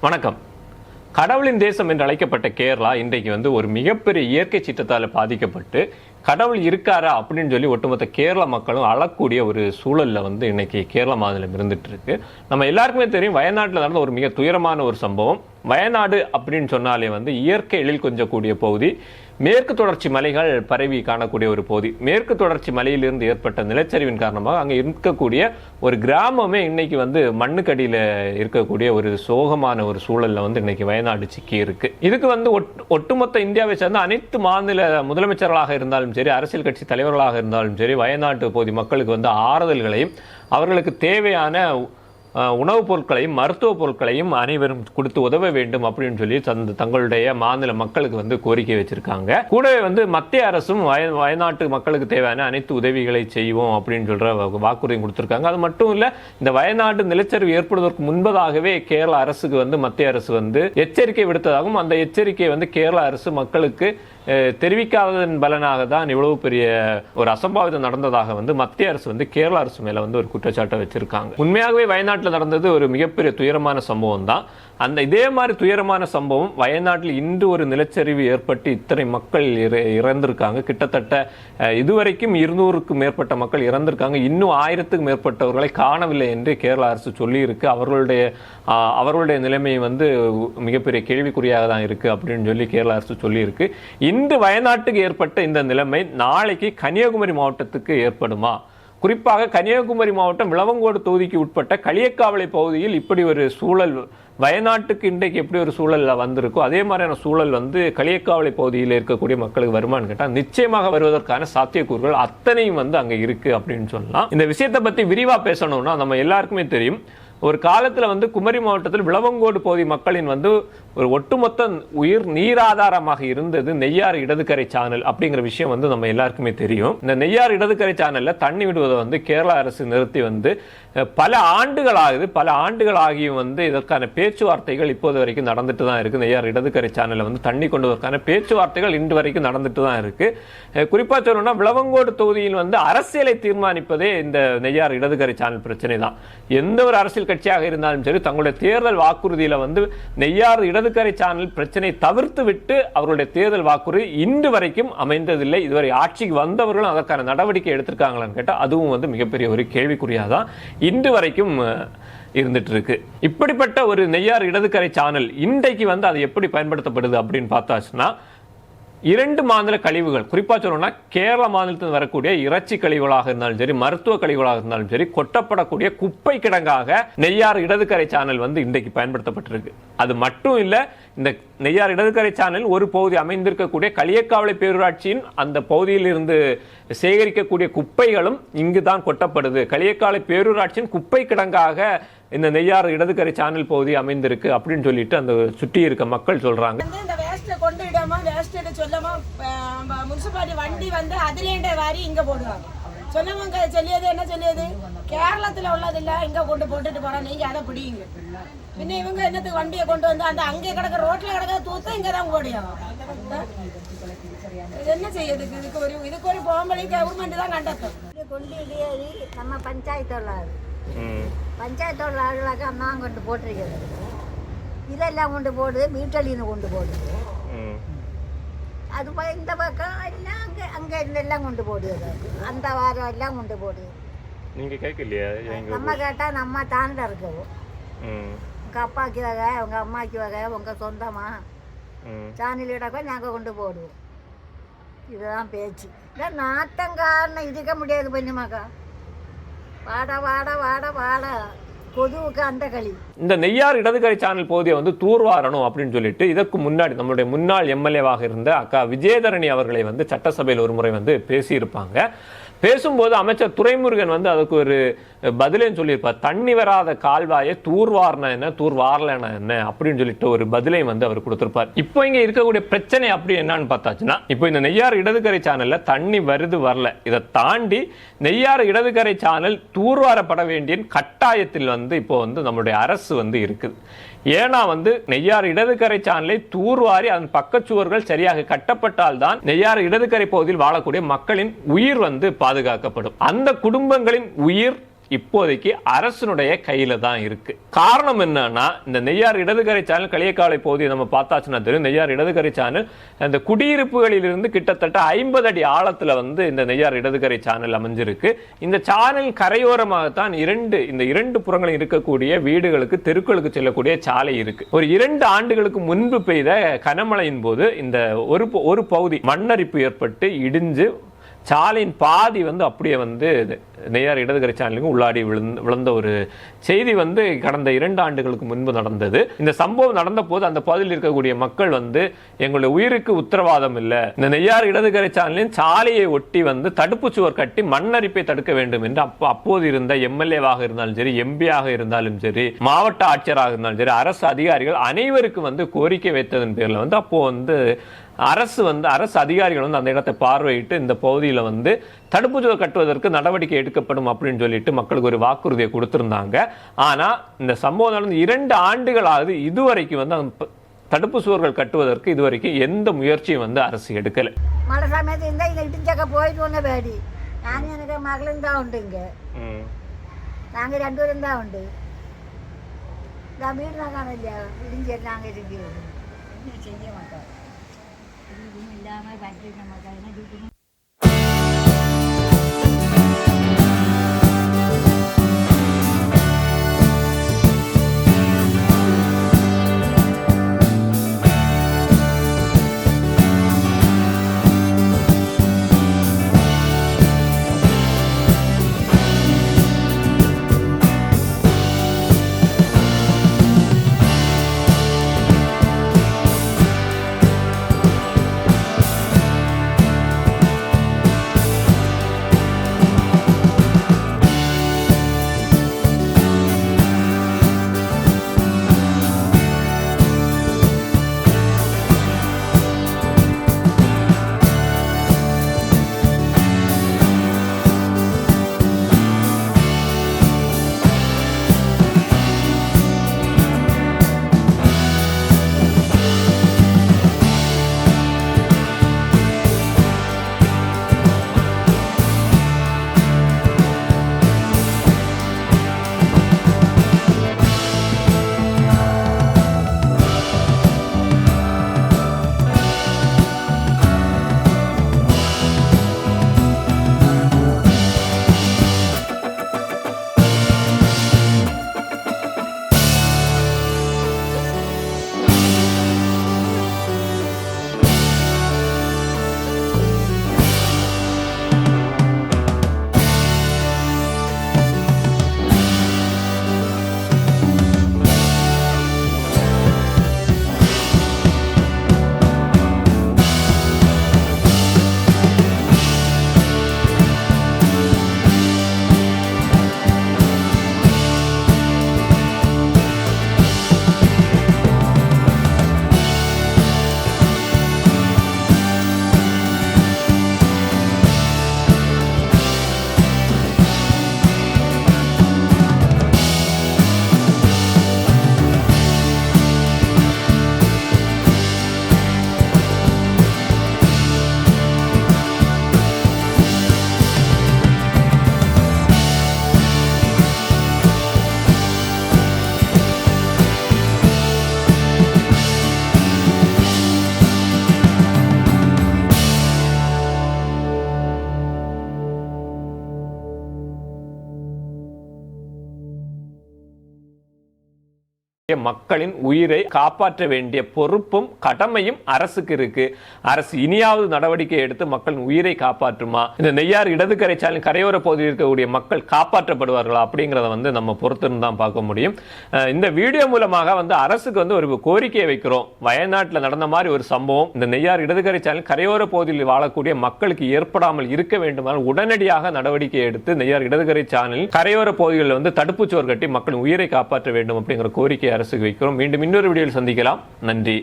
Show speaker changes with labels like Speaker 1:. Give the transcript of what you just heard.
Speaker 1: வணக்கம். கடவுளின் தேசம் என்று அழைக்கப்பட்ட கேரளா இன்றைக்கு வந்து ஒரு மிகப்பெரிய இயற்கை சீற்றத்தால் பாதிக்கப்பட்டு கடவுள் இருக்காரா அப்படின்னு சொல்லி ஒட்டுமொத்த கேரள மக்களும் அழக்கூடிய ஒரு சூழல்ல வந்து இன்னைக்கு கேரள மாநிலம் இருந்துட்டு இருக்கு. நம்ம எல்லாருக்குமே தெரியும் வயநாட்டில் நடந்த ஒரு மிக துயரமான ஒரு சம்பவம். வயநாடு அப்படின்னு சொன்னாலே வந்து இயற்கை எழில் கொஞ்சக்கூடிய பகுதி மேற்கு தொடர்ச்சி மலைகள் பரவி காணக்கூடிய ஒரு பகுதி. மேற்கு தொடர்ச்சி மலையிலிருந்து ஏற்பட்ட நிலச்சரிவின் காரணமாக அங்கே இருக்கக்கூடிய ஒரு கிராமமே இன்னைக்கு வந்து மண்ணுக்கடியில் இருக்கக்கூடிய ஒரு சோகமான ஒரு சூழலில் வந்து இன்னைக்கு வயநாடு சிக்கி இருக்கு. இதுக்கு வந்து ஒட்- ஒட்டுமொத்த இந்தியாவை சேர்ந்த அனைத்து மாநில முதலமைச்சர்களாக இருந்தாலும் சரி அரசியல் கட்சி தலைவர்களாக இருந்தாலும் சரி வயநாட்டு பகுதி மக்களுக்கு வந்து ஆறுதல்களையும் அவர்களுக்கு தேவையான உணவுப் பொருட்களையும் மருத்துவ பொருட்களையும் அனைவரும் கொடுத்து உதவ வேண்டும் அப்படின்னு சொல்லி தந்த தங்களுடைய மாநில மக்களுக்கு வந்து கோரிக்கை வச்சிருக்காங்க. கூடவே வந்து மத்திய அரசும் வய வயநாட்டு மக்களுக்கு தேவையான அனைத்து உதவிகளை செய்வோம் அப்படின்னு சொல்ற வா- வாக்குறுதி அது மட்டும் இல்ல இந்த வயநாடு நிலச்சரிவு ஏற்படுவதற்கு முன்பதாகவே கேரள அரசுக்கு வந்து மத்திய அரசு வந்து எச்சரிக்கை விடுத்ததாகவும் அந்த எச்சரிக்கையை வந்து கேரள அரசு மக்களுக்கு தெரிவிக்காததன் பலனாக தான் இவ்வளவு பெரிய ஒரு அசம்பாவிதம் நடந்ததாக வந்து மத்திய அரசு வந்து கேரள அரசு மேல வந்து ஒரு குற்றச்சாட்டை வச்சிருக்காங்க. உண்மையாகவே வயநாட்டில் நடந்தது ஒரு மிகப்பெரிய துயரமான சம்பவம் தான். அந்த இதே மாதிரி துயரமான சம்பவம் வயநாட்டில் இன்று ஒரு நிலச்சரிவு ஏற்பட்டு இத்தனை மக்கள் இற- இறந்திருக்காங்க. கிட்டத்தட்ட இதுவரைக்கும் இருநூறுக்கும் மேற்பட்ட மக்கள் இறந்திருக்காங்க. இன்னும் ஆயிரத்துக்கும் மேற்பட்டவர்களை காணவில்லை என்று கேரள அரசு சொல்லியிருக்கு. அவர்களுடைய அவர்களுடைய நிலைமை வந்து மிகப்பெரிய கேள்விக்குறியாக தான் இருக்குது அப்படின்னு சொல்லி கேரள அரசு சொல்லியிருக்கு. இன்று வயநாட்டுக்கு ஏற்பட்ட இந்த நிலைமை நாளைக்கு கன்னியாகுமரி மாவட்டத்துக்கு ஏற்படுமா? குறிப்பாக கன்னியாகுமரி மாவட்டம் விளவங்கோடு தொகுதிக்கு உட்பட்ட களியக்காவளை பகுதியில் இப்படி ஒரு சூழல் வயநாட்டுக்கு இன்றைக்கு எப்படி ஒரு சூழலில் வந்திருக்கோ அதே மாதிரியான சூழல் வந்து களியக்காவளை பகுதியில் இருக்கக்கூடிய மக்களுக்கு வருமானு கேட்டால் நிச்சயமாக வருவதற்கான சாத்தியக்கூறுகள் அத்தனையும் வந்து அங்கே இருக்குது அப்படின்னு சொல்லலாம். இந்த விஷயத்தை பற்றி விரிவாக பேசணும்னா நம்ம எல்லாருக்குமே தெரியும். ஒரு காலத்தில் வந்து குமரி மாவட்டத்தில் விளவங்கோடு பகுதி மக்களின் வந்து ஒரு ஒட்டுமொத்த உயிர் நீராதாரமாக இருந்தது நெய்யார் இடதுக்கரை சானல் அப்படிங்கிற விஷயம் வந்து நம்ம எல்லாருக்குமே தெரியும். இந்த நெய்யார் இடதுக்கரை சானல்ல தண்ணி விடுவதை வந்து கேரள அரசு நிறுத்தி வந்து பல ஆண்டுகள் ஆகுது பல ஆண்டுகள் ஆகியும் வந்து இதற்கான பேச்சுவார்த்தைகள் இப்போது வரைக்கும் நடந்துட்டு தான் இருக்கு. நெய்யார் இடதுக்கரை சானல்ல வந்து தண்ணி கொண்டுவதற்கான பேச்சுவார்த்தைகள் இன்று வரைக்கும் நடந்துட்டு தான் இருக்கு. குறிப்பா சொல்லணும்னா விளவங்கோடு தொகுதியில் வந்து அரசியலை தீர்மானிப்பதே இந்த நெய்யார் இடதுக்கரை சானல் பிரச்சனை தான். எந்த ஒரு அரசியல் கட்சியாக இருந்தாலும் சரி தங்களுடைய தேர்தல் வாக்குறுதியில வந்து நெய்யார் இடது இடதுக்கரை சேனல் பிரச்சனை தவிர்த்து விட்டு அவருடைய தேர்தல் வாக்குறுதி இன்று வரைக்கும் அமைந்ததில்லை. இதுவரை ஆட்சிக்கு வந்தவர்களும் அதற்கான நடவடிக்கை எடுத்திருக்காங்களான்னு கேட்டால் அதுவும் வந்து மிகப்பெரிய ஒரு கேள்விக்குறியாதான் இன்று வரைக்கும் இருந்துட்டு இருக்கு இப்படிப்பட்ட ஒரு நெய்யார் இடதுக்கரை சேனல் இன்றைக்கு வந்து அது எப்படி பயன்படுத்தப்படுது அப்படின்னு பார்த்தாச்சுன்னா இரண்டு மாநில கழிவுகள் குறிப்பாக சொல்லணும்னா கேரள மாநிலத்தில் வரக்கூடிய இறைச்சி கழிவுகளாக இருந்தாலும் சரி மருத்துவ கழிவுகளாக இருந்தாலும் சரி கொட்டப்படக்கூடிய குப்பை கிடங்காக நெய்யார் இடதுக்கரை சேனல் வந்து இன்றைக்கு பயன்படுத்தப்பட்டிருக்கு. அது மட்டும் இல்லை இந்த நெய்யார் இடதுக்கரை சேனல் ஒரு பகுதி அமைந்திருக்கக்கூடிய களியக்காவலை பேரூராட்சியின் அந்த பகுதியில் இருந்து சேகரிக்கக்கூடிய குப்பைகளும் இங்கு தான் கொட்டப்படுது. களியக்காவலை பேரூராட்சியின் குப்பை கிடங்காக இந்த நெய்யார் இடதுக்கரை சேனல் பகுதி அமைந்திருக்கு அப்படின்னு சொல்லிட்டு அந்த சுற்றி இருக்க மக்கள் சொல்றாங்க.
Speaker 2: இந்த வேஸ்ட்டை கொண்டு விடாம வேஸ்ட்டை சொல்லாம முனிசிபாலிட்டி வண்டி வந்து அதுலேண்ட வாரி இங்க போடுவாங்க. சொன்னவங்க சொல்லியது என்ன சொல்லியது? கேரளத்துல உள்ளதில்ல இங்கே கொண்டு போட்டுட்டு போறோம் நீங்க அதை பிடிங்க. பின்ன இவங்க என்னத்துக்கு வண்டியை கொண்டு வந்து அந்த அங்கே கிடக்க ரோட்டில் கிடக்க தூத்து இங்கே தான் ஓடியாங்க என்ன செய்யறதுக்கு இதுக்கு ஒரு இதுக்கு ஒரு போம்பளி கவர்மெண்ட் தான் கண்டத்தும்
Speaker 3: கொண்டு நம்ம பஞ்சாயத்து உள்ளாது பஞ்சாயத்தோட ஆளுகளாக அம்மா கொண்டு போட்டிருக்கிறது. இதெல்லாம் கொண்டு போடுது வீட்டலின்னு கொண்டு போடுது. அது இந்த பக்கம் எல்லாம் அங்கே அங்கே இருந்தெல்லாம் கொண்டு போடுது. அந்த வாரம் எல்லாம் கொண்டு போடுது.
Speaker 1: நீங்கள் கேட்கலையா?
Speaker 3: நம்ம கேட்டால் நம்ம தாண்ட இருக்கவும். உங்கள் அப்பாக்கு வகை உங்கள் அம்மாக்கு வகை உங்கள் சொந்தமாக சாணிலிடக்கோ நாங்கள் கொண்டு போடுவோம். இதுதான் பேச்சு. இல்லை நாத்தங்காரனை இருக்க முடியாது பண்ணிமாக்கா. வாட வாட வாட வாட. கொதுவுக்கு அந்த களி
Speaker 1: இந்த நெய்யார் இடதுகரை சேனல் பகுதியை வந்து தூர்வாரணும் அப்படின்னு சொல்லிட்டு இதற்கு முன்னாடி நம்மளுடைய முன்னாள் எம்எல்ஏவாக இருந்த அக்கா விஜயதரணி அவர்களை வந்து சட்டசபையில் ஒரு முறை வந்து பேசியிருப்பாங்க. பேசும்போது அமைச்சர் துரைமுருகன் வந்து அதுக்கு ஒரு பதிலையும் சொல்லியிருப்பார். தண்ணி வராத கால்வாயை தூர்வார்னா என்ன? தூர்வாரலனா என்ன? அப்படின்னு சொல்லிட்டு ஒரு பதிலையும் வந்து அவர் கொடுத்துருப்பார். இப்போ இங்கே இருக்கக்கூடிய பிரச்சனை அப்படி என்னன்னு பார்த்தாச்சுன்னா இப்போ இந்த நெய்யார் இடதுக்கரை சேனலில் தண்ணி வருது வரல. இதை தாண்டி நெய்யார் இடதுகரை சேனல் தூர்வாரப்பட வேண்டிய கட்டாயத்தில் வந்து இப்போ வந்து நம்மளுடைய அரசு வந்து இருக்குது. ஏன்னா வந்து நெய்யார் இடதுக்கரை சானலை தூர்வாரி அதன் பக்கச்சுவர்கள் சரியாக கட்டப்பட்டால் தான் நெய்யார் இடதுக்கரை பகுதியில் வாழக்கூடிய மக்களின் உயிர் வந்து பாதுகாக்கப்படும். அந்த குடும்பங்களின் உயிர் இப்போதைக்கு அரசனுடைய கையில தான் இருக்கு. காரணம் என்னன்னா இந்த நெய்யார் இடதுகரை சேனல் களியக்காலை பகுதியை நம்ம பார்த்தாச்சுன்னா தெரியும். நெய்யார் இடதுகரை சேனல் அந்த குடியிருப்புகளில் இருந்து கிட்டத்தட்ட ஐம்பது அடி ஆழத்துல வந்து இந்த நெய்யார் இடதுகரை சேனல் அமைஞ்சிருக்கு. இந்த சேனல் கரையோரமாகத்தான் இரண்டு இந்த இரண்டு புறங்களில் இருக்கக்கூடிய வீடுகளுக்கு தெருக்களுக்கு செல்லக்கூடிய சாலை இருக்கு. ஒரு இரண்டு ஆண்டுகளுக்கு முன்பு பெய்த கனமழையின் போது இந்த ஒரு ப- ஒரு பகுதி மண்ணரிப்பு ஏற்பட்டு இடிஞ்சு சாலையின் பாதி வந்து அப்படியே வந்து நெய்யார் இடதுகரை சேனலுக்கு உள்ளாடி விழுந்த விழுந்த ஒரு செய்தி வந்து கடந்த இரண்டு ஆண்டுகளுக்கு முன்பு நடந்தது. இந்த சம்பவம் நடந்த போது அந்த பகுதியில் இருக்கக்கூடிய மக்கள் வந்து எங்களுடைய உயிருக்கு உத்தரவாதம் இல்லை. இந்த நெய்யார் இடதுகரை சேனலின் சாலையை ஒட்டி வந்து தடுப்பு சுவர் கட்டி மண்ணரிப்பை தடுக்க வேண்டும் என்று அப்போ அப்போது இருந்த எம்எல்ஏவாக இருந்தாலும் சரி எம்பியாக இருந்தாலும் சரி மாவட்ட ஆட்சியராக இருந்தாலும் சரி அரசு அதிகாரிகள் அனைவருக்கும் வந்து கோரிக்கை வைத்ததன் பேர்ல வந்து அப்போ வந்து அரசு வந்து அரசு அதிகாரிகள் வந்து அந்த இடத்தை பார்வையிட்டு இந்த பகுதியில் வந்து தடுப்பு சுவர் கட்டுவதற்கு நடவடிக்கை எடுக்கப்படும் அப்படின்னு சொல்லிட்டு மக்களுக்கு ஒரு வாக்குறுதியை கொடுத்திருந்தாங்க. ஆனா இந்த சம்பவம் நடந்து இரண்டு ஆண்டுகள் ஆகுது இதுவரைக்கும் வந்து தடுப்பு சுவர்கள் கட்டுவதற்கு இதுவரைக்கும் எந்த முயற்சியும் வந்து அரசு எடுக்கல.
Speaker 3: மழை சமயத்து இருந்தால் இந்த இடிஞ்சக்க போயிட்டு வந்த பேடி. நானும் எனக்கு மகளும் தான் உண்டு இங்கே. நாங்கள் ரெண்டு பேரும் தான் உண்டு. நான் வீடு தான் காணல இடிஞ்சு நாங்கள் இருக்கிறது என்ன செய்ய மாட்டோம் இல்லாமல் கட்டிட்டு மாட்டோம்?
Speaker 1: மக்களின் உயிரை காப்பாற்ற வேண்டிய பொறுப்பும் கடமையும் அரசுக்கு இருக்கு. அரசு இனியாவது நடவடிக்கை எடுத்து மக்களின் உயிரை காப்பாற்றுமா? இந்த நெய்யார் இடது கரைச்சாலின் கரையோர பகுதியில் இருக்கக்கூடிய மக்கள் காப்பாற்றப்படுவார்களா அப்படிங்கிறத வந்து நம்ம பொறுத்திருந்து தான் பார்க்க முடியும். இந்த வீடியோ மூலமாக வந்து அரசுக்கு வந்து ஒரு கோரிக்கையை வைக்கிறோம். வயநாட்டில் நடந்த மாதிரி ஒரு சம்பவம் இந்த நெய்யார் இடது கரைச்சாலின் கரையோர பகுதியில் வாழக்கூடிய மக்களுக்கு ஏற்படாமல் இருக்க வேண்டுமானால் உடனடியாக நடவடிக்கை எடுத்து நெய்யார் இடதுகரை சாலையில் கரையோர பகுதிகளில் வந்து தடுப்புச்சுவர் கட்டி மக்களின் உயிரை காப்பாற்ற வேண்டும் அப்படிங்கிற கோரிக்கை அரசுக்கு வைக்கிறோம். மீண்டும் இன்னொரு வீடியோவில் சந்திக்கலாம். நன்றி.